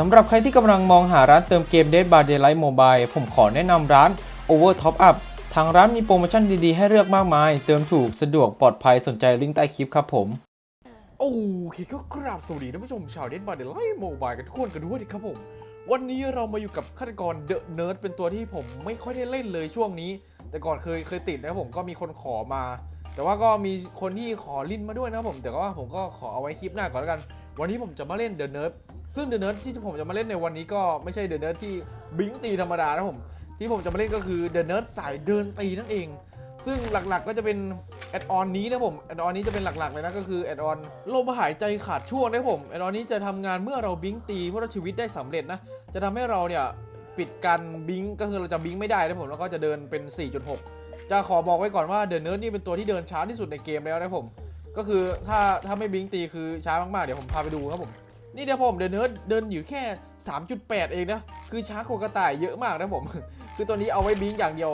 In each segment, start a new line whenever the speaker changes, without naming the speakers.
สำหรับใครที่กำลังมองหาร้านเติมเกม Dead by Daylight Mobile ผมขอแนะนำร้าน Over Top Up ทางร้านมีโปรโมชั่นดี ๆ ให้เลือกมากมาย เติมถูกสะดวกปลอดภัยสนใจลิงก์ใต้คลิปครับผม
โอเคก็กราบสวัสดีท่านผู้ชมชาวเดนบาร์เดลไลโมบายกันทุกคนกันด้วยนะครับผม วันนี้เรามาอยู่กับฆาตกรเดอะเนิร์ดเป็นตัวที่ผมไม่ค่อยได้เล่นเลยช่วงนี้ แต่ก่อนเคยเคยติดนะครับผมก็มีคนขอมา แต่ว่าก็มีคนที่ขอลิ้นมาด้วยนะครับผม แต่ว่าผมก็ขอเอาไว้คลิปหน้าก่อนแล้วกัน วันนี้ผมจะมาเล่นเดอะเนิร์ดซึ่งเดอะเนิร์ดที่ผมจะมาเล่นในวันนี้ก็ไม่ใช่เดอะเนิร์ดที่บิงตีธรรมดานะผม ที่ผมจะมาเล่นก็คือเดอะเนิร์ดสายเดินตีนั่นเอง ซึ่งหลักๆก็จะเป็นแอดออนนี้นะผมแอดออนนี้จะเป็นหลักๆเลยนะก็คือแอดออนลมหายใจขาดช่วงนะผมแอดออนนี้จะทำงานเมื่อเราบิงตีเพื่อชีวิตได้สำเร็จนะจะทำให้เราเนี่ยปิดการบิงก็คือเราจะบิงไม่ได้นะผมแล้วก็จะเดินเป็น 4.6 จะขอบอกไว้ก่อนว่าเด e n เนิร์ดนี่เป็นตัวที่เดินช้าที่สุดในเกมแล้วนะผม ก็คือถ้าถ้าไม่บิงตีคือช้ามากๆ เดี๋ยวผมพาไปดูครับผม นี่เดี๋ยวผมเด e n เนิร์ดเดินอยู่แค่ 3.8 เองนะ คือช้ากว่ากระต่ายเยอะมากนะผม คือตัวนี้เอาไว้บิงอย่างเดียว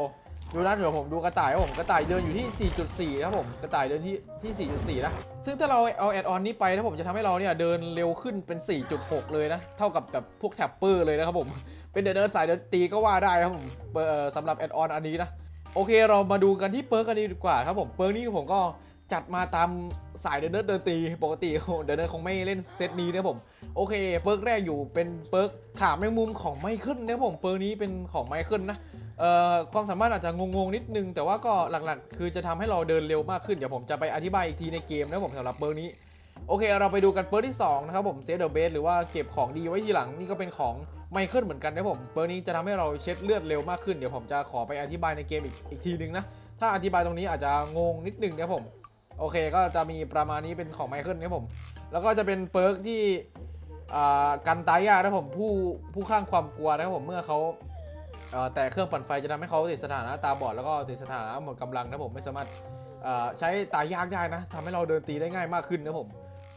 ดูนะเดี๋ยวผมดูกระต่ายครับผม กระต่ายเดินอยู่ที่ 4.4ครับผม กระต่ายเดินที่ที่ 4.4 นะ ซึ่งถ้าเราเอาแอดออนนี้ไปนะผมจะทำให้เราเนี่ยเดินเร็วขึ้นเป็น 4.6 เลยนะ เท่ากับแบบพวกแท็ปเปอร์เลยนะครับผม เป็นเดินเดินสายเดินตีก็ว่าได้นะครับผมสำหรับแอดออนอันนี้นะ โอเคเรามาดูกันที่เปิร์กกันดีกว่าครับผม เปิร์กนี้ผมก็ จัดมาตามสายเดินเดินเดินตีปกติเดินเดินคงไม่เล่นเซตนี้นะผมโอเคเปิร์กแรกอยู่เป็นเปิร์กถามแมงมุมของไมเคิลนะผมเปิร์กนี้เป็นของไมเคิลนะเอ่อความสามารถอาจจะงงๆนิดนึง แต่ว่าก็หลักๆ คือจะทำให้เราเดินเร็วมากขึ้นเดี๋ยวผมจะไปอธิบายอีกทีในเกมนะผมสำหรับเปิร์กนี้โอเคเราไปดูกันเปิร์กที่สองนะครับผมเซฟเดอะเบสหรือว่าเก็บของดีไว้ทีหลังนี่ก็เป็นของไมเคิลเหมือนกันนะผมเปิร์กนี้จะทำให้เราเช็ดเลือดเร็วมากขึ้นเดี๋ยวผมจะขอไปอธิบายในเกมอีกอีกทีนึงนะถ้าอธิบายตรงนี้อาจจะงงนิดนึงนะผม โอเคก็จะมีประมาณนี้เป็นของไมเคิลนะครับผม แล้วก็จะเป็นเปิร์กที่กันตายยากนะผมผู้ผู้ข้างความกลัวนะครับผมเมื่อเขาเแต่เครื่องปั่นไฟจะทำให้เขาติดสถานะตาบอดแล้วก็ติดสถานะหมดกำลังนะผมไม่สามารถใช้ตายยากได้นะทำให้เราเดินตีได้ง่ายมากขึ้นนะผม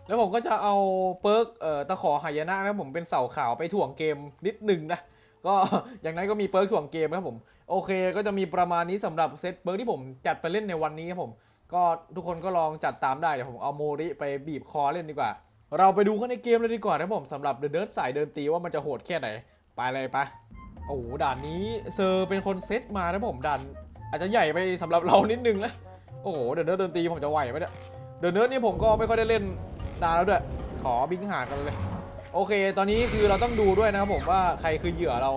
แล้วผมก็จะเอาเปิร์กตะขอหายนะนะผมเป็นเสาขาวไปถ่วงเกมนิดหนึ่งนะก็อย่างนั้นก็มีเปิร์กถ่วงเกมนะครับผมโอเค ก็จะมีประมาณนี้สำหรับเซตเปิร์กที่ผมจัดไปเล่นในวันนี้ครับผม ก็ทุกคนก็ลองจัดตามได้ เดี๋ยวผมเอาโมริไปบีบคอเล่นดีกว่า เราไปดูกันในเกมเลยดีกว่านะผมสำหรับเด e n เนิร์ดสายเดินตีว่ามันจะโหดแค่ไหน ไปเลยปะโอ้ด่านนี้เซอร์เป็นคนเซตมานะผมด่านอาจจะใหญ่ไปสำหรับเรานิดนึงนะโอ้โหเด e n เนิร์ดเดินตีผมจะไหวไหมเนี่ยเด e n เนิร์ดนี่ผมก็ไม่ค่อยได้เล่นนานแล้วด้วยขอบิงหากันเลย โอเค ตอนนี้คือเราต้องดูด้วยนะครับผมว่าใครคือเหยื่อเรา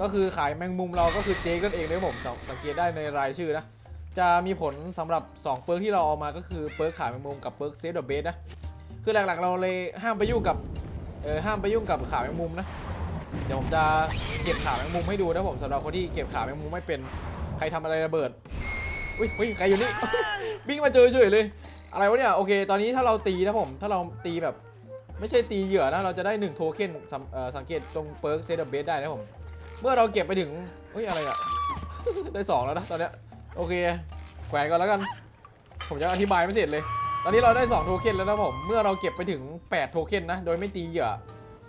ก็คือขายแมงมุมเราก็คือเจคนั่นเองนะผมสังเกตได้ในรายชื่อนะ จะมีผลสำหรับ 2 เปิร์กที่เราเอามาก็คือเปิร์กขายแมงมุมกับเปิร์กเซฟเดอะเบสนะ คือหลักๆ เราเลยห้ามไปยุ่งกับเออห้ามไปยุ่งกับขาแมงมุมนะ เดี๋ยวผมจะเก็บขาแมงมุมให้ดูนะผมสำหรับคนที่เก็บขาแมงมุมไม่เป็นใครทำอะไรระเบิดอุ้ยอุ้ยใครอยู่นี่บิ้งมาเจอเฉยเลย อะไรวะเนี่ยโอเค ตอนนี้ถ้าเราตีนะผมถ้าเราตีแบบไม่ใช่ตีเหยื่อนะเราจะได้1โทเค็นสังเอ่อสังเกตตรงเปิร์กเซตเบสได้นะผม เมื่อเราเก็บไปถึงเฮ้ยอะไรอะได้ 2 แล้วนะตอนเนี้ย โอเคแขวนก่อนแล้วกัน ผมจะอธิบายไม่เสร็จเลย ตอนนี้เราได้ 2 โทเค็นแล้วนะผม เมื่อเราเก็บไปถึง 8 โทเค็นนะ โดยไม่ตีเหยื่อ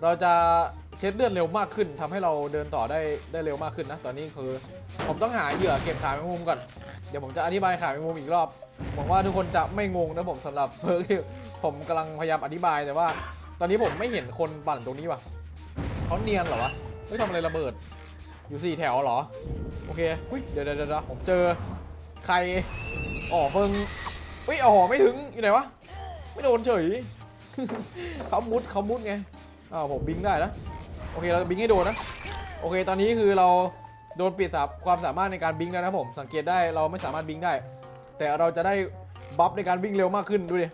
เราจะเช็ดเลือดเร็วมากขึ้นทำให้เราเดินต่อได้ได้เร็วมากขึ้นนะ ตอนนี้คือ ผมต้องหาเหยื่อเก็บขาแมงมุมก่อน เดี๋ยวผมจะอธิบายขาแมงมุมอีกรอบ หวังว่าทุกคนจะไม่งงนะผมสำหรับเพิร์กที่ผมกำลังพยายามอธิบายแต่ว่า ตอนนี้ผมไม่เห็นคนปั่นตรงนี้ว่ะเขาเนียนเหรอวะเฮ้ยทำอะไรระเบิด อยู่สี่แถวเหรอ โอเคอุ้ยเดี๋ยวเดี๋ยวเดี๋ยวผมเจอ ใครอ๋อเฟิงอุ้ยอ๋อไม่ถึงอยู่ไหนวะไม่โดนเฉยเขามุดเขามุดไงอ้าวผมบิงได้นะโอเคเราบิงให้โดนนะโอเค ตอนนี้คือเราโดนปิดสาความสามารถในการบิงแล้วนะผมสังเกตได้เราไม่สามารถบิงได้ แต่เราจะได้บัฟในการวิ่งเร็วมากขึ้นดูดิ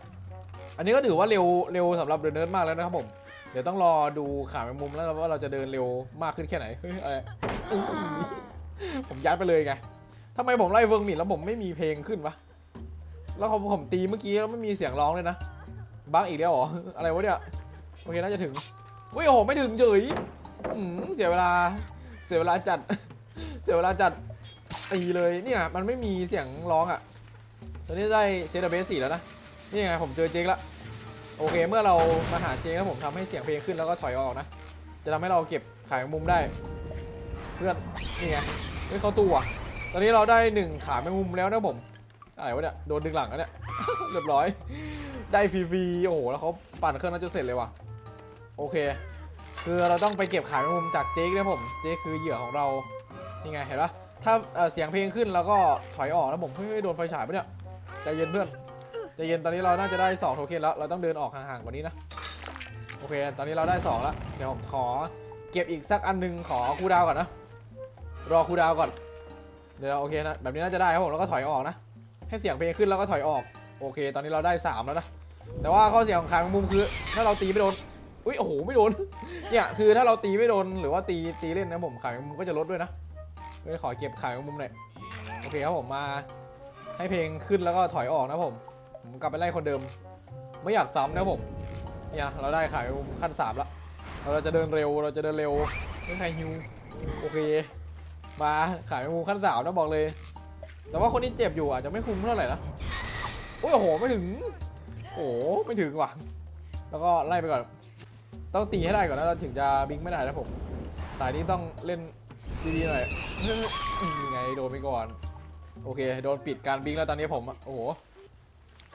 อันนี้ก็ถือว่าเร็วเร็วสำหรับเดินเนิร์ดมากแล้วนะครับผมเดี๋ยวต้องรอดูขาแมงมุมแล้วว่าเราจะเดินเร็วมากขึ้นแค่ไหนเฮ้ยอะไรผมยัดไปเลยไง ทำไมผมไล่เวิร์กมิดแล้วผมไม่มีเพลงขึ้นวะ แล้วผมผมตีเมื่อกี้แล้วไม่มีเสียงร้องเลยนะ บ้างอีกแล้วเหรอ อะไรวะเนี่ย โอเคน่าจะถึงอุ้ยโอ้โหไม่ถึงเฉยอืมเสียเวลา เสียเวลาจัด เสียเวลาจัดตีเลยเนี่ยมันไม่มีเสียงร้องอะ ตอนนี้ได้เซตเบสสี่แล้วนะ นี่ไงผมเจอเจคละ โอเคเมื่อเรามาหาเจคแล้วผมทำให้เสียงเพลงขึ้นแล้วก็ถอยออกนะ จะทำให้เราเก็บขายมุมได้ เพื่อนนี่ไงเฮ้ยเขาตัว ตอนนี้เราได้หนึ่งขาแมงมุมแล้วนะผมอะไรวะเนี่ย โดนดึงหลังแล้วเนี่ย เรียบร้อย ได้ฟรีๆ โอ้โห แล้วเขาปั่นเครื่องนั้นจนเสร็จเลยว่ะ โอเค คือเราต้องไปเก็บขาแมงมุมจากเจ๊กนะผม เจ๊คือเหยื่อของเรา นี่ไงเห็นปะถ้าเสียงเพลงขึ้นแล้วก็ถอยออกแล้วผม เฮ้ย โดนไฟฉายปะเนี่ย ใจเย็นเพื่อน ใจเย็น ตอนนี้เราน่าจะได้2โทเค็นแล้ว เราต้องเดินออกห่างๆกว่านี้นะ โอเค ตอนนี้เราได้2แล้ว เดี๋ยวผมขอเก็บอีกสักอันหนึงขอคูดาวก่อนนะ รอคูดาวก่อน เดี๋ยวโอเคนะแบบนี้น่าจะได้ครับผมแล้วก็ถอยออกนะ ให้เสียงเพลงขึ้นแล้วก็ถอยออกโอเค ตอนนี้เราได้ 3 แล้วนะแต่ว่าข้อเสียของขางมุมคือถ้าเราตีไม่โดนอุ้ยโอ้โหไม่โดนเนี่ยคือถ้าเราตีไม่โดนหรือว่าตีตีเล่นนะผมขายมงมุมก็จะลดด้วยนะก็ขอเก็บขายมงมุมหน่อยโอเคครับผมมา ให้เพลงขึ้นแล้วก็ถอยออกนะผมผมกลับไปไล่คนเดิม ไม่อยากซ้ำนะผมเนี่ยเราได้ขายขั้นสามแล้วเราจะเดินเร็วเราจะเดินเร็วไม่ใครฮิวโอเค มาขายงูขั้นสามนะบอกเลย แต่ว่าคนนี้เจ็บอยู่อาจจะไม่คุ้มเท่าไหร่นะอุ้ยโอ้โหไม่ถึงโอ้โหไม่ถึงว่ะ แล้วก็ไล่ไปก่อน ต้องตีให้ได้ก่อนนะเราถึงจะบิงไม่ได้นะผม สายนี้ต้องเล่นดีๆหน่อยยังไงโดนไปก่อน โอเค โดนปิดการบิงแล้วตอนนี้ผมโอ้โห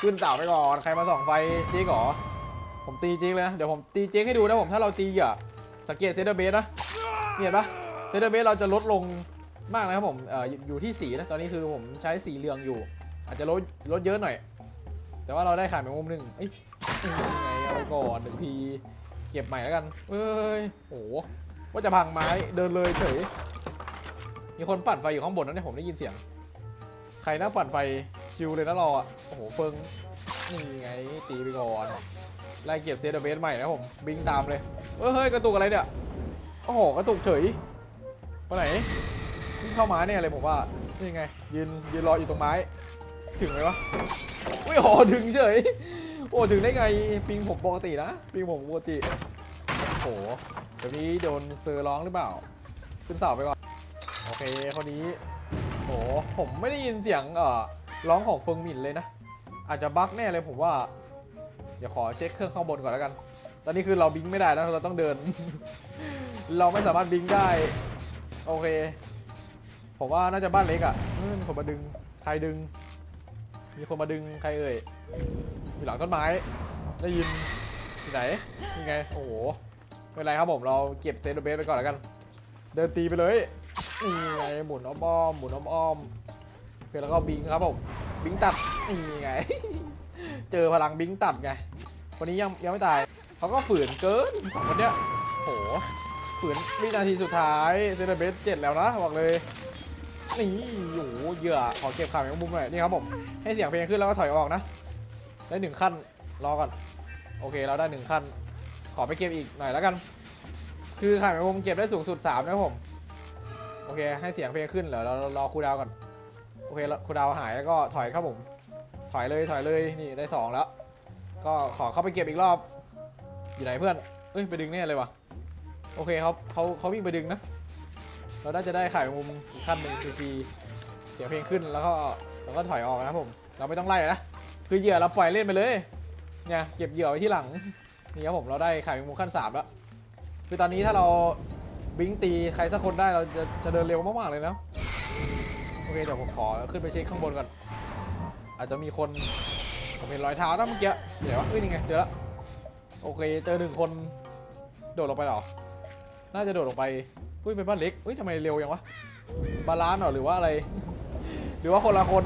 ขึ้นเต่าไปก่อน ใครมาส่องไฟเจ๊กหรอผมตีเจ๊กเลยนะ เดี๋ยวผมตีเจ๊กให้ดูนะผม ถ้าเราตีอะสังเกตเซเตอร์เบสนะเห็นปะ เซนเตอร์เบสเราจะลดลงมากนะครับผมเอ่ออยู่ที่สีนะตอนนี้คือผมใช้สีเหลืองอยู่ อาจจะลดลดเยอะหน่อย แต่ว่าเราได้ขายแมงมุมหนึ่งเอ้ยยังไงเอาไปก่อนหนึ่งทีเก็บใหม่แล้วกันเอ้ยโอ้โหว่าจะพังไม้เดินเลยเฉยมีคนปั่นไฟอยู่ข้างบนนะเนี่ยผมได้ยินเสียง ใครน่าปั่นไฟชิวเลยนะรออะโอ้โหเฟิงนี่ไงตีไปก่อนไล่เก็บเซตเบสใหม่นะผมบิงตามเลยเอ้ยเฮ้ยกระตุกอะไรเนี่ยโอ้โหกระตุกเฉย ไปไหนนี่เข้าไม้เนี่ยเลยผมว่านี่ไงยืนยืนรออยู่ตรงไม้ ถึงไหมวะอุ้ยโอถึงเฉยโอ้ถึงได้ไงปิงผมปกตินะปิงผมปกติโอ้โหเดี๋ยวนี้โดนเซอร์ร้องหรือเปล่า ขึ้นเสาไปก่อนโอเคคนนี้โอ้โหผมไม่ได้ยินเสียงเอ่อร้องของเฟิงหมินเลยนะ อาจจะบั๊กแน่เลยผมว่า เดี๋ยวขอเช็คเครื่องข้างบนก่อนแล้วกัน ตอนนี้คือเราบิงไม่ได้นะเราต้องเดิน เราไม่สามารถบิงได้ โอเค ผมว่าน่าจะบ้านเล็กอะ่ะอ้ยมีคนมาดึง ใครดึง มีคนมาดึงใครเอ่ย อยู่หลังต้นไม้ ได้ยินที่ไหนนี่ไง โอ้โห ไม่เป็นไรครับผม เราเก็บเซนเบสไปก่อนแล้วกัน เดินตีไปเลยนี่ไงหมุนอ้อมๆหมุนอ้อมๆโอเคแล้วก็บิงครับผม บิงตัด นี่ไง เจอพลังบิงตัดไง คนนี้ยังยังไม่ตาย เขาก็ฝืนเกินสองคนเนี้ยโห ฝืนวินาทีสุดท้ายเซนเบสเจ็ดแล้วนะบอกเลยนี่โอ้โหเหยื่อขอเก็บข่าวในมุมหน่อยนี่ครับผมให้เสียงเพลงขึ้นแล้วก็ถอยออกนะได้หนึ่งขั้นรอก่อนโอเคเราได้หนึ่งขั้น ขอไปเก็บอีกหน่อยแล้วกัน คือข่าวในมุมเก็บได้สูงสุด3นะผมโอเคให้เสียงเพลงขึ้นเดี๋ยวเรารอคูดาวก่อนโอเคคูดาวหายแล้วก็ถอยครับผมถอยเลยถอยเลยนี่ได้สองแล้ว ก็ขอเข้าไปเก็บอีกรอบ อยู่ไหนเพื่อนเอ้ยไปดึงแน่เลยวะ โอเคเขาเขาเขาวิ่งไปดึงนะ เราน่าจะได้ขายมุมอีกขั้นหนึ่งฟรีเสียเพลงขึ้นแล้วก็แล้วก็ถอยออกนะผม เราไม่ต้องไล่นะ คือเหยื่อเราปล่อยเล่นไปเลย เนี่ยเก็บเหยื่อไว้ที่หลัง นี่ครับผมเราได้ขายมุมขั้นสามแล้ว คือตอนนี้ถ้าเราบิงตีใครสักคนได้เราจะจะเดินเร็วมากๆเลยนะ โอเคเดี๋ยวผมขอขึ้นไปเช็คข้างบนก่อน อาจจะมีคนผมเห็นรอยเท้านะเมื่อกี้เดี๋ยววะเอ้ยนี่ไงเจอแล้วโอเคเจอหนึ่งคนโดดลงไปหรอ น่าจะโดดลงไปอุ้ยเป็นบ้านเล็กอุ้ยทำไมเร็วยังวะบาลานซ์เหรอหรือว่าอะไร หรือว่าคนละคน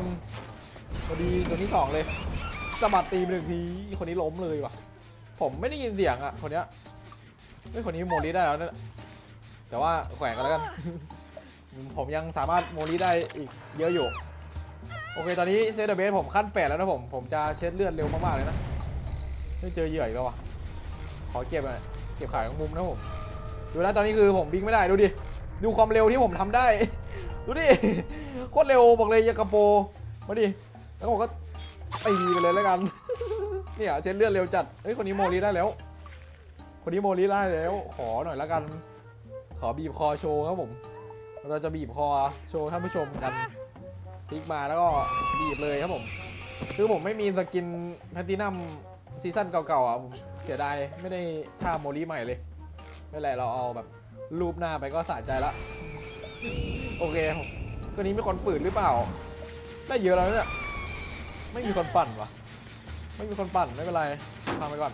พอดีตัวที่สองเลยสะบัดตีไปหนึ่งทีคนนี้ล้มเลยว่ะ ผมไม่ได้ยินเสียงอะคนเนี้ยเฮ้ยคนนี้โมลีได้แล้วนี่ยแต่ว่าแขวนกันแล้วกันผมยังสามารถโมลีได้อีกเยอะอยู่ โอเค ตอนนี้เซตเบสผมขั้นแปดแล้วนะผม ผมจะเช็ดเลือดเร็วมากๆเลยนะไม่เจอเหยื่ออีกแล้ววะขอเก็บหน่อยเก็บขายของมุมนะผม ดูนะตอนนี้คือผมบิงไม่ได้ดูดิ ดูความเร็วที่ผมทำได้ ดูดิ โคตรเร็วบอกเลยยากระโปรมาดิ แล้วผมก็ตีไปเลยแล้วกัน เนี่ยเช็ดเลือดเร็วจัด เฮ้ยคนนี้โมลีได้แล้ว คนนี้โมลีได้แล้ว ขอหน่อยแล้วกัน ขอบีบคอโชว์ครับผม เราจะบีบคอโชว์ท่านผู้ชมกันพลิกมาแล้วก็บีบเลยครับผม คือผมไม่มีสกินแพลตินัมซีซั่นเก่าๆอะผมเสียดายไม่ได้ท่าโมลีใหม่เลย ไม่เป็นไรเราเอาแบบรูปหน้าไปก็สะใจละโอเคคืนนี้มีคนฝืนหรือเปล่า ได้เยอะแล้วเนี่ยไม่มีคนปั่นวะไม่มีคนปั่นไม่เป็นไรพังไปก่อน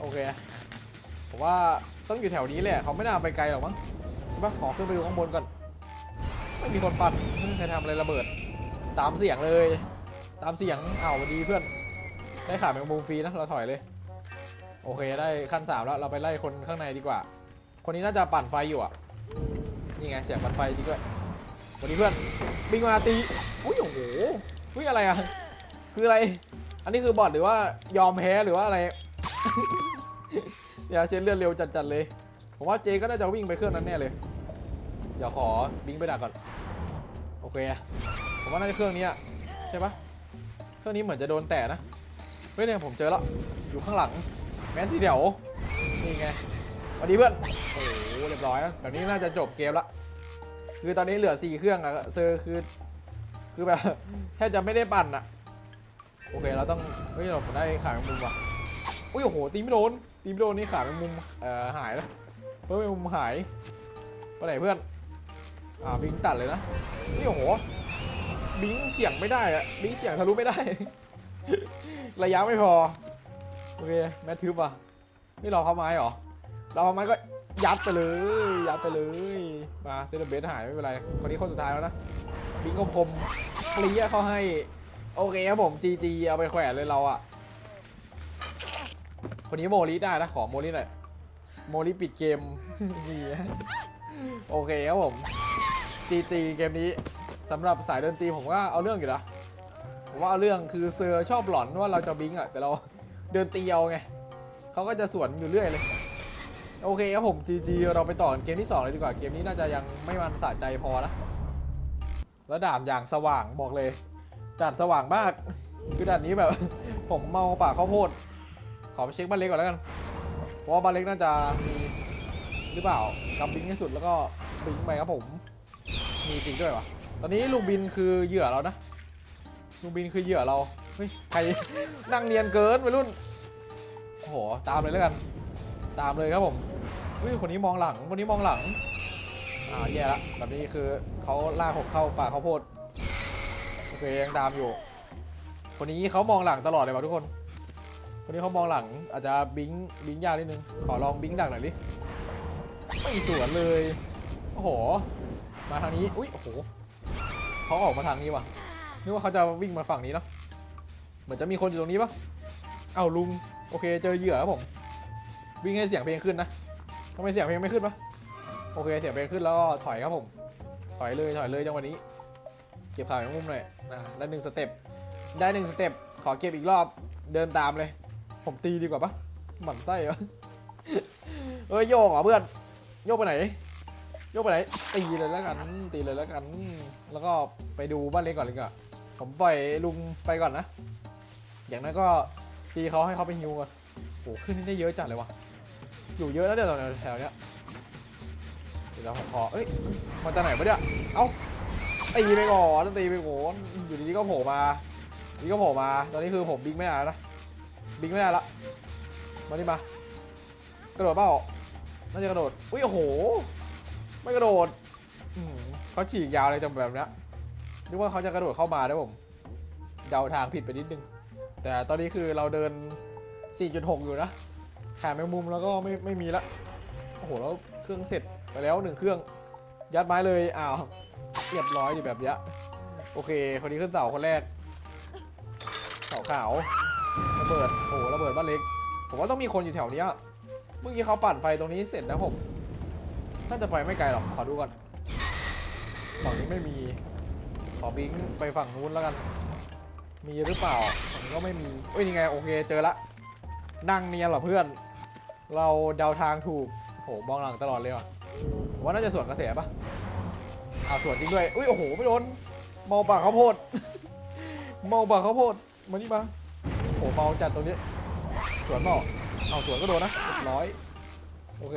โอเคผมว่าต้องอยู่แถวนี้แหละเขาไม่น่าไปไกลหรอกมั้งใช่ปะขอขึ้นไปดูข้างบนก่อน ไม่มีคนปั่นไม่มีใครทำอะไรระเบิด ตามเสียงเลย ตามเสียงอ้าวสวัสดีเพื่อน ได้ขาแมงมุมฟรีนะเราถอยเลย โอเคได้ขั้นสามแล้วเราไปไล่คนข้างในดีกว่า คนนี้น่าจะปั่นไฟอยู่อะนี่ไงเสียงปั่นไฟจริงด้วยวัสดีเพื่อนบิงมาตีอุ้ยโอ้โหอุ้ยอะไรอะคืออะไร อันนี้คือบอทหรือว่ายอมแพ้หรือว่าอะไรอย่าเช็ดเลือดเร็วจัดๆเลย ผมว่าเจก็น่าจะวิ่งไปเครื่องนั้นแน่เลยเดี๋ยวขอบิงไปดักก่อนโอเคผมว่าน่าจะเครื่องนี้ใช่ปะเครื่องนี้เหมือนจะโดนแตะนะเฮ้ยเนี่ยผมเจอแล้วอยู่ข้างหลัง แมสซี่เดี๋ยวนี่ไงสวัสดีเพื่อนโอ้โหเรียบร้อยแล้วแบบนี้น่าจะจบเกมละคือตอนนี้เหลือสี่เครื่องอะเซอร์คือคือแบบแทบจะไม่ได้ปั่นอะโอเคเราต้องเฮ้ยเราผมได้ขาแมงมุมว่ะอุ้ยโอ้โหตีไม่โดนตีไม่โดนนี่ขาแมงมุมเอ่อหายแล้วเพิ่มแมงมุมหายไปไหนเพื่อนอ่าบิงตัดเลยนะนี่โอ้โหบิงเฉียงไม่ได้อะบิงเฉียงทะลุไม่ได้ ระยะไม่พอ เคแมททึบอะนี่เราเขาไม้เหรอเราเข้าไม้ก็ยัดไปเลย ยัดไปเลยมาเซนเบสหายไม่เป็นไรคนนี้คนสุดท้ายแล้วนะบิงคมคมๆเปรี้ยเขาให้ โอเคครับผมจีจีเอาไปแขวนเลยเราอะคนนี้โมลิได้นะขอโมลิหน่อยโมลิปิดเกมดีโอเคครับผม GG เกมนี้สำหรับสายดนตรีผมก็เอาเรื่องอยู่นะผมว่าเอาเรื่องคือเซอร์ชอบหลอนว่าเราจะบิงอะแต่เรา เดินตีเอาไงเขาก็จะสวนอยู่เรื่อยเลย โอเคครับผม GG เราไปต่อกันเกมที่ 2 เลยดีกว่าเกมนี้น่าจะยังไม่มันสะใจพอนะแล้วด่านอย่างสว่างบอกเลยด่านสว่างมากคือด่านนี้แบบ ผมเมาป่าข้าวโพด ขอไปเช็คบ้านเล็กก่อนแล้วกัน เพราะว่าบ้านเล็กน่าจะมีหรือเปล่ากำบิงให้สุดแล้วก็บิงไปครับผม มีจริงด้วยวะตอนนี้ลุงบินคือเหยื่อเรานะลุงบินคือเหยื่อเรา เฮ้ยใครนั่งเนียนเกินไปรุ่นโอ้โหตามเลยแล้วกัน ตามเลยครับผมเฮ้ยคนนี้มองหลังคนนี้มองหลังอ่าแย่ละแบบนี้คือเขาลากผมเข้าป่าข้าวโพดโอเคยังตามอยู่ คนนี้เขามองหลังตลอดเลยว่ะทุกคน คนนี้เขามองหลังอาจจะบิงบิงยากนิดนึงขอลองบิงดักหน่อยดิไม่สวนเลยโอ้โห มาทางนี้ อุ้ย โอ้โห เขาออกมาทางนี้ว่ะ นึกว่าเขาจะวิ่งมาฝั่งนี้เนาะ มือนจะมีคนอยู่ตรงนี้ปะเอ้าลุง โอเค เจอเหยื่อครับผม วิ่งให้เสียงเพลงขึ้นนะทำไมเสียงเพลงไม่ขึ้นปะโอเค เสียงเพลงขึ้นแล้วก็ถอยครับผม ถอยเลย ถอยเลยจังหวะนี้ เก็บข่าวอย่างมุมหน่อยอะได้หนึ่งสเต็ป ได้หนึ่งสเต็ป ขอเก็บอีกรอบ เดินตามเลย ผมตีดีกว่าปะหมั่นไส้เหรอเอ้ยโยกเหรอเพื่อน โยกไปไหน โยกไปไหน ตีเลยแล้วกัน ตีเลยแล้วกัน แล้วก็ไปดูบ้านเล็กก่อนเลยก่อนผมปล่อยลุงไปก่อนนะ อย่างนั้นก็ตีเขาให้เขาไปฮิวก่อนโอ้ขึ้นได้เยอะจัดเลยวะอยู่เยอะแล้วเดี๋ยวแถวเนี้ยเดี๋ยวเราขอเอ้ยมาจากไหนวะเนี่ยเอ้าตีไปก่อนตีไปก่อนอยู่ดีๆก็โผล่มาอยู่ดีก็โผล่มา ตอนนี้คือผมบิงไม่ได้แล้วนะบิงไม่ได้ละมาดิมากระโดดเปล่าน่าจะกระโดดอุ้ยโอ้โห ไม่กระโดดเขาฉีกยาวเลยจังแบบเนี้ยนึกว่าเขาจะกระโดดเข้ามาได้ผม เดาทางผิดไปนิดนึง แต่ตอนนี้คือเราเดิน 4.6 อยู่นะขาแมงมุมแล้วก็ไม่ไม่มีละโอ้โหแล้วเครื่องเสร็จไปแล้วหนึ่งเครื่อง ยัดไม้เลยอ้าวเรียบร้อยดิแบบเนี้ยโอเค คนนี้ขึ้นเสาคนแรกเสาขาวระเบิดโอ้โหระเบิดบ้านเล็ก ผมว่าต้องมีคนอยู่แถวเนี้ยเมื่อกี้เขาปั่นไฟตรงนี้เสร็จนะผมน่าจะไปไม่ไกลหรอกขอดูก่อนฝั่งนี้ไม่มีขอบิงไปฝั่งนู้นแล้วกัน มีหรือเปล่าฝั่งนี้ก็ไม่มีเอ้ยนี่ไงโอเคเจอละ นั่งเนียนเหรอเพื่อน เราเดาทางถูกโหมองหลังตลอดเลยว่ะผมว่าน่าจะสวนกระแสปะอ้าวสวนจริงด้วยอุ้ยโอ้โหไม่โดนเมาปากข้าวโพดเมาปากข้าวโพดมานี่มาโหเมาจัดตรงนี้ สวนเปล่าเอาสวนก็โดนนะร้อยโอเค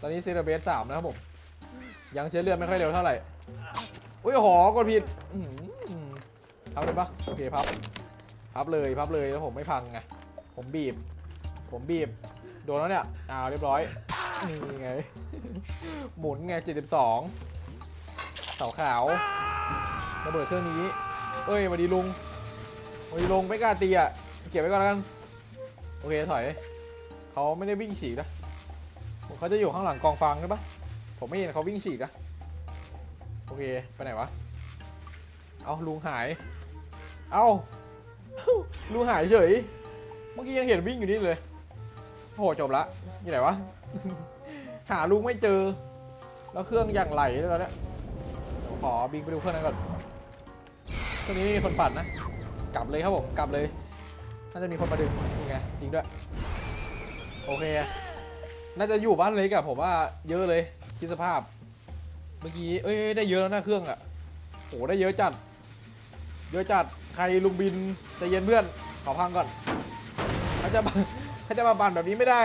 ตอนนี้ซีเรเบสสามนะครับผมยังเชื้อเลือดไม่ค่อยเร็วเท่าไหร่อุ้ยโอ้โหกดผิดอื พับเลยปะโอเคพับ พับเลยพับเลยแล้วผมไม่พังไง ผมบีบ ผมบีบ โดนแล้วเนี่ยอ้าวเรียบร้อย นี่ไง หมุนไง72เสาขาว ระเบิดเครื่องนี้ เอ้ยมาดีลุงมาดีลุงไม่กล้าตีอะ เก็บไว้ก่อนแล้วกัน โอเคถอย เขาไม่ได้วิ่งฉีกนะเขาจะอยู่ข้างหลังกองฟางใช่ปะผมไม่เห็นเขาวิ่งฉีกอะโอเค ไปไหนวะ เอาลุงหาย เอาลุงหายเฉย เมื่อกี้ยังเห็นวิ่งอยู่นี่เลยโอ้โหจบละอยู่ไหนวะ หาลุงไม่เจอ แล้วเครื่องอย่างไหลเลยตอนเนี้ยขอบิงไปดูเครื่องนั้นก่อนเครื่องนี้ไม่มีคนปั่นนะ กลับเลยครับผม กลับเลย น่าจะมีคนมาดึงนี่ไง จริงด้วย โอเค น่าจะอยู่บ้านเล็กอะผมว่าเยอะเลยคิดสภาพ เมื่อกี้ เอ้ย ได้เยอะแล้วนะเครื่องอะโหได้เยอะจัด เยอะจัด ใครลุงบินใจเย็นเพื่อนขอพังก่อนเขาจะเขาจะมาปั่นแบบนี้ไม่ได้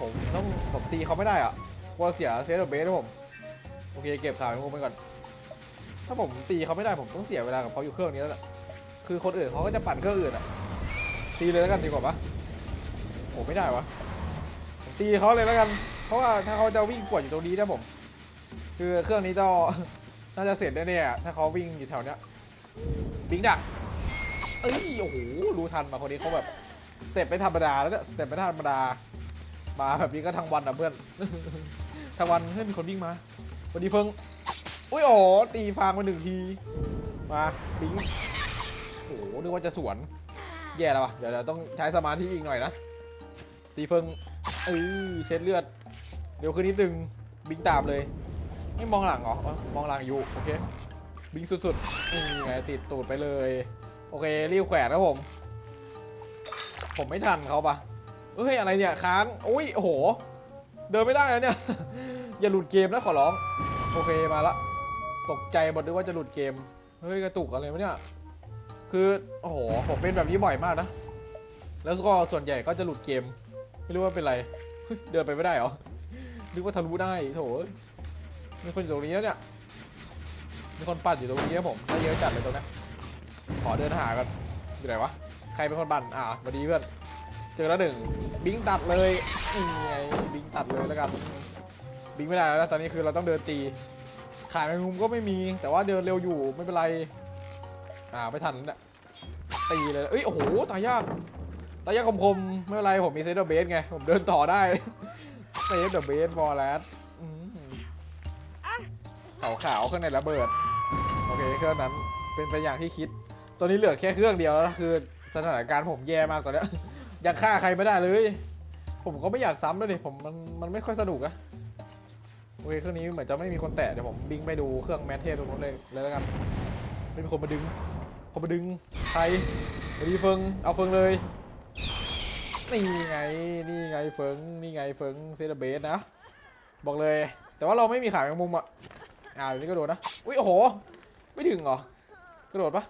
ผมต้องผมตีเขาไม่ได้อะกลัวเสียเซตเบสนะผมโอเคเก็บข่าวให้งงไปก่อน ถ้าผมตีเขาไม่ได้ผมต้องเสียเวลากับเขาอยู่เครื่องนี้แล้วแหละคือคนอื่นเขาก็จะปั่นเครื่องอื่นอะตีเลยแล้วกันดีกว่าปะโอ้ไม่ได้วะผมตีเขาเลยแล้วกัน เพราะว่าถ้าเขาจะวิ่งกวดอยู่ตรงนี้นะผม คือเครื่องนี้ต้องน่าจะเสร็จแน่ๆถ้าเขาวิ่งอยู่แถวเนี้ยบิงดัก อ้ยโอ้โหรู้ทันมาคนนี้เขาแบบสเต็ปไม่ธรรมดาแล้วเนี่ยสเต็ปไม่ธรรมดา มาแบบนี้ก็ทั้งวันอะเพื่อน ทั้งวันเฮ้ยมีคนวิ่งมาสวัสดีเฟิงอุ้ยโอ้ตีฟางไปหนึ่งที มาบิงโอ้โหนึกว่าจะสวน แย่แล้ววะเดี๋ยวเต้องใช้สมาธิอีกหน่อยนะ ตีเฟิงเออเช็ดเลือด เดี๋ยวคืนนิดนึงบิงตามเลยไม่มองหลังเหรออ๋อมองหลังอยู่ โอเค บิงสุดๆนี่ไงติดตูดไปเลย โอเครีบแขวนครับผม ผมไม่ทันเขาปะเอ้ยอะไรเนี่ยค้างอุ้ยโอ้โห เดินไม่ได้แล้วเนี่ย อย่าหลุดเกมนะขอร้อง โอเคมาละ ตกใจหมดด้วยว่าจะหลุดเกม เฮ้ยกระตุกอะไรวะเนี่ย คือโอ้โหผมเป็นแบบนี้บ่อยมากนะ แล้วก็ส่วนใหญ่ก็จะหลุดเกม ไม่รู้ว่าเป็นไร เดินไปไม่ได้หรอ นึกว่าทะลุได้โถมีคนอยู่ตรงนี้แล้วเนี่ย มีคนปั่นอยู่ตรงนี้ครับผมน่าเยอะจัดเลยตรงนี้ ขอเดินหากันอยู่ไหนวะ ใครเป็นคนปั่นอ่าวัสดีเพื่อน เจอแล้วหนึ่งบิงตัดเลยนี่ไงบิงตัดเลยแล้วกัน บิงไม่ได้แล้วตอนนี้คือเราต้องเดินตี ขายแมงมุมก็ไม่มี แต่ว่าเดินเร็วอยู่ไม่เป็นไร อ่าไม่ทันเนี่ยตีเลยเอ้ยโอ้โหตายยากตายยากคมๆไม่เป็นไรผมมีเซตเดอร์เบสไง ผมเดินต่อได้เซฟเดอะเบสฟอร์แลสเสาขาวข้างในระเบิด โอเคเครื่องนั้นเป็นไปอย่างที่คิด ตอนนี้เหลือแค่เครื่องเดียวแล้วคือสถานการณ์ผมแย่มากตอนนี้ยยังฆ่าใครไม่ได้เลย ผมก็ไม่อยากซ้ำด้วยดิผมมันมันไม่ค่อยสนุกอะโอเคเครื่องนี้เหมือนจะไม่มีคนแตะเดี๋ยวผมบิงไปดูเครื่องแมทเทสตรงนู้นเลยเลยแล้วกันไม่มีคนมาดึงคนมาดึงใครไปดีเฟิงเอาเฟิงเลยนี่ไงนี่ไงเฟิงนี่ไงเฟิงเซตเบสนะบอกเลย แต่ว่าเราไม่มีขายแมงมุมอะอ่าเดี๋ยวนี้กระโดดนะอุ้ยโอ้โห ไม่ถึงเหรอกระโดดปะ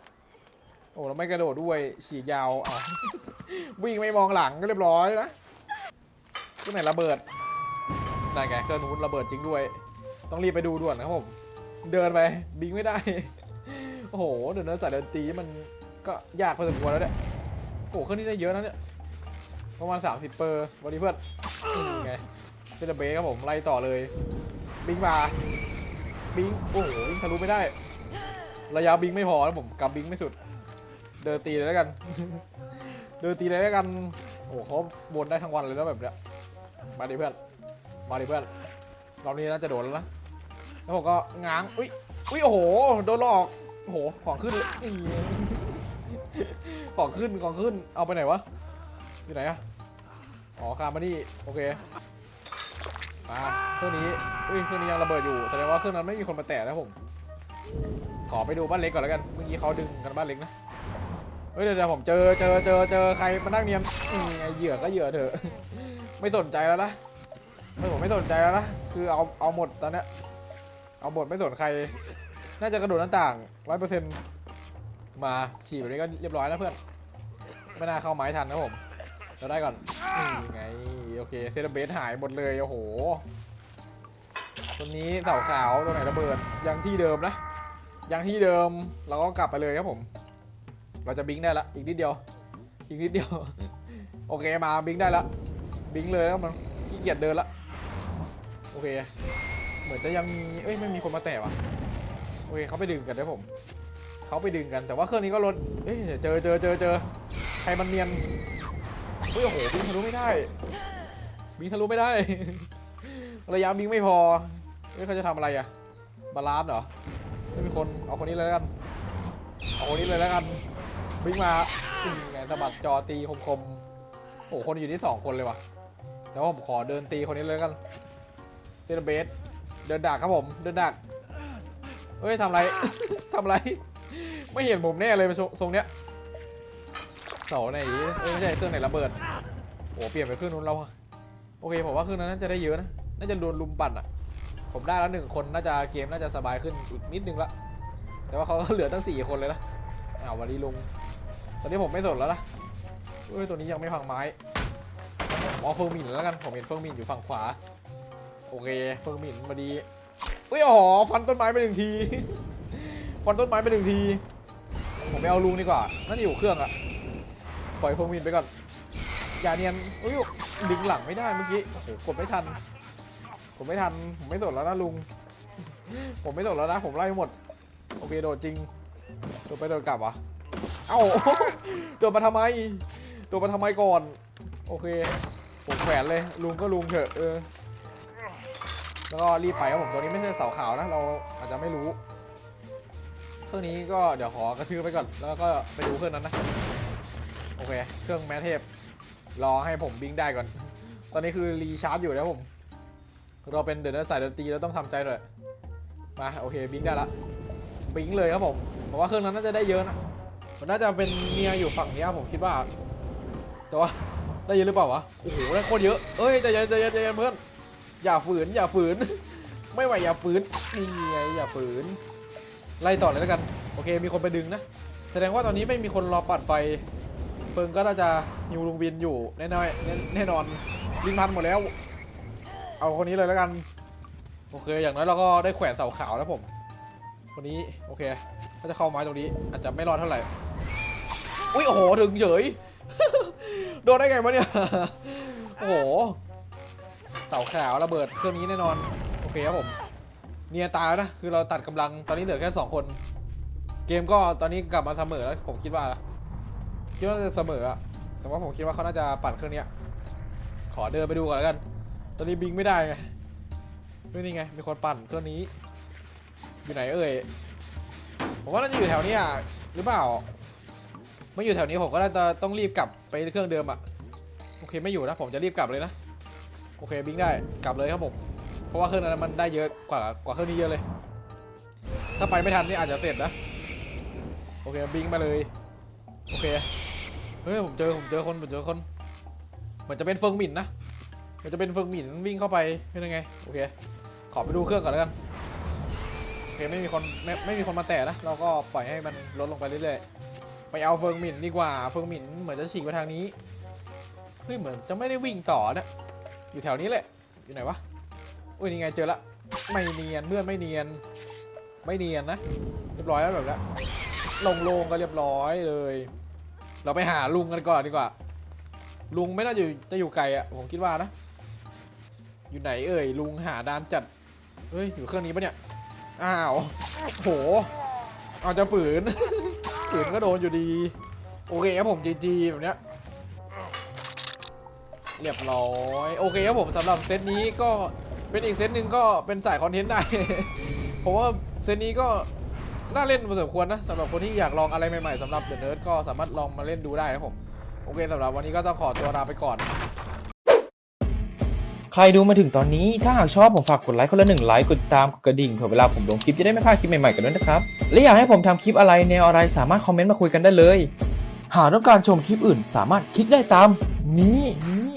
โอ้เราไม่กระโดดด้วยฉีกยาวเอาวิ่งไม่มองหลังก็เรียบร้อยนะที่ไหนระเบิดนั่นไงเครื่องนู้นระเบิดจริงด้วย ต้องรีบไปดูด่วนนะครับผม เดินไปบิงไม่ได้ โอ้โหเดินเนินสายเดินตีมันก็ยากพอสมควรแล้วเนี่ยโอ้เครื่องนี้ได้เยอะนะเนี่ยประมาณ 30 เปอร์วันนี้เพื่อนไงเซนเบสครับผมไล่ต่อเลย บิงมาบิงโอ้โหวิ่งทะลุไม่ได้ ระยะบิงไม่พอแล้วผมกำบิงไม่สุด เดินตีเลยแล้วกัน เดินตีเลยแล้วกัน โอ้โหเขาบนได้ทั้งวันเลยแล้วแบบเนี้ย มาดิเพื่อน มาดิเพื่อนรอบนี้น่าจะโดนแล้วนะ แล้วผมก็ง้าง อุ้ย อุ้ยโอ้โห โดนหลอก โอ้โห ของขึ้นเลยของขึ้น ของขึ้น เอาไปไหนวะ อยู่ไหนอะอ๋อคามานี่ โอเคมาเครื่องนี้อุ้ยเครื่องนี้ยังระเบิดอยู่ แสดงว่าเครื่องนั้นไม่มีคนมาแตะนะผม ขอไปดูบ้านเล็กก่อนแล้วกัน เมื่อกี้เขาดึงกันบ้านเล็กนะ เฮ้ยเดี๋ยวผมเจอเจอเจอเจอใครมานั่งเนียนนี่ไงเหยื่อก็เหยื่อเถอะ ไม่สนใจแล้วนะไม่ผมไม่สนใจแล้วนะคือเอาเอาหมดตอนนี้เอาหมดไม่สนใคร น่าจะกระโดดหน้าต่างร้อยเปอร์เซ็นต์มาฉี่แบบนี้ก็เรียบร้อยแล้วเพื่อนไม่น่าเข้าไม้ทันนะผมเราได้ก่อนไงโอเคเซตเบสหายหมดเลยโอ้โหตัวนี้เสาขาวตัวไหนระเบิดยังที่เดิมนะยังที่เดิมเราก็กลับไปเลยครับผม เราจะบิงได้ละอีกนิดเดียว อีกนิดเดียว โอเคมาบิงได้ละบิงเลยแล้วมันขี้เกียจเดินละโอเค เหมือนจะยังมีเอ้ยไม่มีคนมาแตะวะโอเคเขาไปดึงกันได้ผมเขาไปดึงกันแต่ว่าเครื่องนี้ก็ลดเอ้ยเดี๋ยวเจอเจอเจอเจอใครมันเนียนเฮ้ยโอ้โหบิงทะลุไม่ได้บิงทะลุไม่ได้ ระยะบิงไม่พอเฮ้ยเขาจะทำอะไรอะบาลานซ์เหรอไม่มีคนเอาคนนี้เลยแล้วกันเอาคนนี้เลยแล้วกัน บิงมาอืมไงสะบัดจอตีคมๆโอ้โหคนอยู่ที่สองคนเลยว่ะ แต่ว่าผมขอเดินตีคนนี้เลยกันเซนเบสเดินดักครับผม เดินดักเฮ้ยทำอะไร ทำอะไร ไม่เห็นผมแน่เลยทรงเนี้ยเสาไหนเอ้ยไม่ใช่เครื่องไหนระเบิดโอ้เปลี่ยนไปเครื่องนู้นแล้วอะโอเคผมว่าเครื่องนั้นน่าจะได้เยอะนะน่าจะโดนลุมปั่นอะ ผมได้แล้วหนึ่งคนน่าจะเกมน่าจะสบายขึ้นอีกนิดนึงละแต่ว่าเขาก็เหลือตั้งสี่คนเลยนะอ้าววันนี้ลุง อนนี้ผมไม่สนแล้วนะเอ้ยตัวนี้ยังไม่พังไม้อ๋อเฟิร์มินแล้วกันผมเห็นเฟิร์มินอยู่ฝั่งขวาโอเคเฟิร์มินมาดีเอ้ยอ๋อฟันต้นไม้ไปหนึ่งทีฟันต้นไม้ไปหนึ่งทีผมไปเอาลุงดีกว่าน่าจะอยู่เครื่องอะปล่อยเฟิร์มินไปก่อนอย่าเนียนอุ้ยดึงหลังไม่ได้เมื่อกี้โอ้โหกดไม่ทันผมไม่ทันผมไม่สนแล้วนะลุง ผมไม่สนแล้วนะผมไล่หมด โอเคโดดจริงโดดไปโดดกลับวะ เอ้าโดดมาทำไมโดดมาทำไมก่อน โอเค ผมแขวนเลย ลุงก็ลุงเถอะเออ แล้วก็รีบไปครับผมตัวนี้ไม่ใช่เสาขาวนะ เราอาจจะไม่รู้ เครื่องนี้ก็เดี๋ยวขอกระทืบไปก่อน แล้วก็ไปดูเครื่องนั้นนะ โอเค เครื่องแมทเทพรอให้ผมบิงได้ก่อน ตอนนี้คือรีชาร์จอยู่นะผม เราเป็นเดินสายดนตรีเราต้องทำใจหน่อย มาโอเคบิงได้ละบิงเลยครับผม เพราะว่าเครื่องนั้นน่าจะได้เยอะนะ มันน่าจะเป็นเมียอยู่ฝั่งเนี้ยผมคิดว่า แต่ว่าได้เยอะหรือเปล่าวะ โอ้โหได้โคตรเยอะ เอ้ยใจเย็นใจเย็นใจเย็นเพื่อน อย่าฝืนอย่าฝืน ไม่ไหวอย่าฝืนนี่ไงอย่าฝืน ไล่ต่อเลยแล้วกัน โอเคมีคนไปดึงนะ แสดงว่าตอนนี้ไม่มีคนรอปัดไฟ เฟิงก็น่าจะฮิวลุงบินอยู่แน่นอนแน่นอนบินพันหมดแล้ว เอาคนนี้เลยแล้วกัน โอเคอย่างน้อยเราก็ได้แขวนเสาขาวแล้วผม คนนี้โอเคก็จะเข้าไม้ตรงนี้อาจจะไม่รอดเท่าไหร่อุ้ยโอ้โหถึงเฉยโดนได้ไงวะเนี่ยโอ้โหเสาขาวระเบิดเครื่องนี้แน่นอน โอเคครับผมเนียตายนะคือเราตัดกำลังตอนนี้เหลือแค่สองคน เกมก็ตอนนี้กลับมาเสมอแล้วผมคิดว่าคิดว่าจะเสมออะแต่ว่าผมคิดว่าเขาน่าจะปั่นเครื่องเนี้ยขอเดินไปดูก่อนแล้วกัน ตอนนี้บิงไม่ได้ไงนี่ไงมีคนปั่นเครื่องนี้ อยู่ไหนเอ่ย ผมว่าน่าจะอยู่แถวเนี้ยหรือเปล่า ไม่อยู่แถวนี้ผมก็น่าจะต้องรีบกลับไปเครื่องเดิมอะโอเคไม่อยู่นะ ผมจะรีบกลับเลยนะ โอเคบิงได้กลับเลยครับผม เพราะว่าเครื่องนั้นมันได้เยอะกว่ากว่าเครื่องนี้เยอะเลย ถ้าไปไม่ทันนี่อาจจะเสร็จนะ โอเคบิงมาเลย โอเค เฮ้ยผมเจอผมเจอคนผมเจอคน เหมือนจะเป็นเฟิงหมินนะ มันจะเป็นเฟิงหมินวิ่งเข้าไปเป็นยังไง โอเค ขอไปดูเครื่องก่อนแล้วกัน เคไม่มีคนไม่ไม่มีคนมาแตะนะ เราก็ปล่อยให้มันลดลงไปเรื่อยๆ ไปเอาเฟิงหมินดีกว่า เฟิงหมินเหมือนจะฉีกไปทางนี้ เฮ้ยเหมือนจะไม่ได้วิ่งต่อนะ อยู่แถวนี้แหละ อยู่ไหนวะ อุ้ยนี่ไงเจอละ ไม่เนียนเพื่อนไม่เนียน ไม่เนียนนะ เรียบร้อยแล้วแบบนี้ลงโลงก็เรียบร้อยเลย เราไปหาลุงกันก่อนดีกว่า ลุงไม่น่าจะอยู่จะอยู่ไกลอะผมคิดว่านะ อยู่ไหนเอ่ยลุงหาดานจัด เฮ้ยอยู่เครื่องนี้ปะเนี่ย อ้าว โห เอาจะฝืน ฝืนก็โดนอยู่ดี โอเคครับผมจีจีแบบเนี้ย เรียบร้อย โอเคครับผมสำหรับเซตนี้ก็เป็นอีกเซตหนึ่งก็เป็นสายคอนเทนต์ได้ผมว่าเซตนี้ก็น่าเล่นพอสมควรนะสำหรับคนที่อยากลองอะไรใหม่ๆสำหรับเดอะเนิร์ดก็สามารถลองมาเล่นดูได้ครับผม โอเคสำหรับวันนี้ก็ต้องขอตัวลาไปก่อน
ใครดูมาถึงตอนนี้ถ้าหากชอบผมฝากกดไลค์คนละหนึ่งไลค์กดติดตามกดกระดิ่งเผื่อเวลาผมลงคลิปจะได้ไม่พลาดคลิปใหม่ๆกันด้วยนะครับ และอยากให้ผมทำคลิปอะไรแนวอะไรสามารถคอมเมนต์มาคุยกันได้เลย หากต้องการชมคลิปอื่นสามารถคลิกได้ตามนี้นี้